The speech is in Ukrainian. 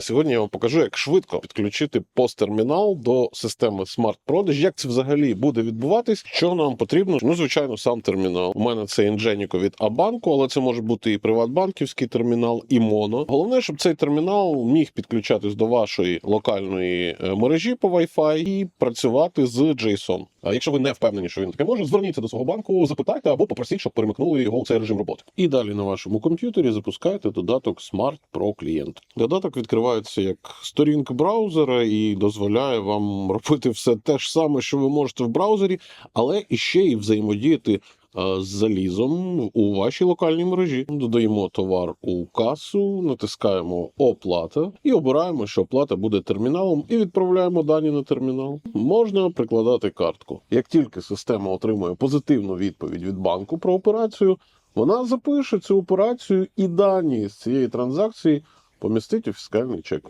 Сьогодні я вам покажу, як швидко підключити посттермінал до системи смарт-продаж. Як це взагалі буде відбуватись? Що нам потрібно? Ну, звичайно, сам термінал. У мене це Ingenico від Абанку, але це може бути і приватбанківський термінал, і моно. Головне, щоб цей термінал міг підключатись до вашої локальної е, мережі по Wi-Fi і працювати з JSON. А якщо ви не впевнені, що він таке може, зверніться до свого банку, запитайте або попросіть, щоб перемикнули його у цей режим роботи. І далі на вашому комп'ютері запускаєте додаток Smart Pro Client. Додаток відкривається як сторінка браузера і дозволяє вам робити все те ж саме, що ви можете в браузері, але іще й взаємодіяти е, з залізом у вашій локальній мережі. Додаємо товар у касу, натискаємо оплата і обираємо, що оплата буде терміналом, і відправляємо дані на термінал. Можна прикладати картку. Як тільки система отримує позитивну відповідь від банку про операцію, вона запише цю операцію і дані з цієї транзакції помістить у фіскальний чек.